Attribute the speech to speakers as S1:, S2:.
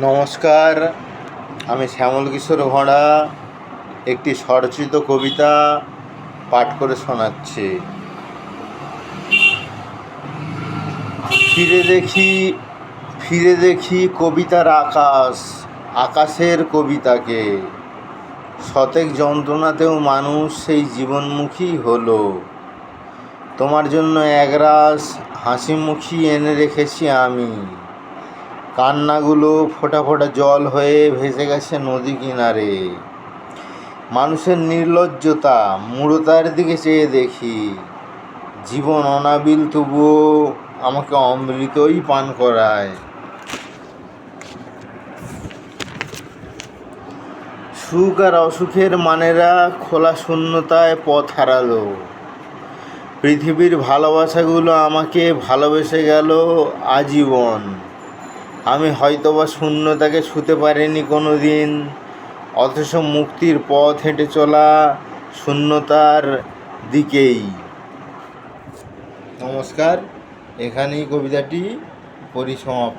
S1: নমস্কার, আমি শ্যামল কিশোর ঘোড়া একটি স্বরচিত কবিতা পাঠ করে শোনাচ্ছি। ফিরে দেখি ফিরে দেখি কবিতার আকাশ, আকাশের কবিতাকে। শতেক যন্ত্রণাতেও মানুষ সেই জীবনমুখী হলো। তোমার জন্য একরাশ হাসিমুখী এনে রেখেছি আমি। কান্নাগুলো ফোটা ফোটা জল হয়ে ভেসে গেছে নদী কিনারে। মানুষের নির্লজ্জতা, মূঢ়তার দিকে চেয়ে দেখি। জীবন অনাবিল তবুও আমাকে অমৃতই পান করায়। সুখ আর অসুখের মানেরা খোলা শূন্যতায় পথ হারালো। পৃথিবীর ভালোবাসাগুলো আমাকে ভালোবেসে গেল আজীবন। আমি হয়তোবা শূন্যতাকে ছুতে পারিনি কোনো দিন অথচ মুক্তির পথ হেঁটে চলা শূন্যতার দিকেই। নমস্কার, এখানেই কবিতাটি পরিসমাপ্ত।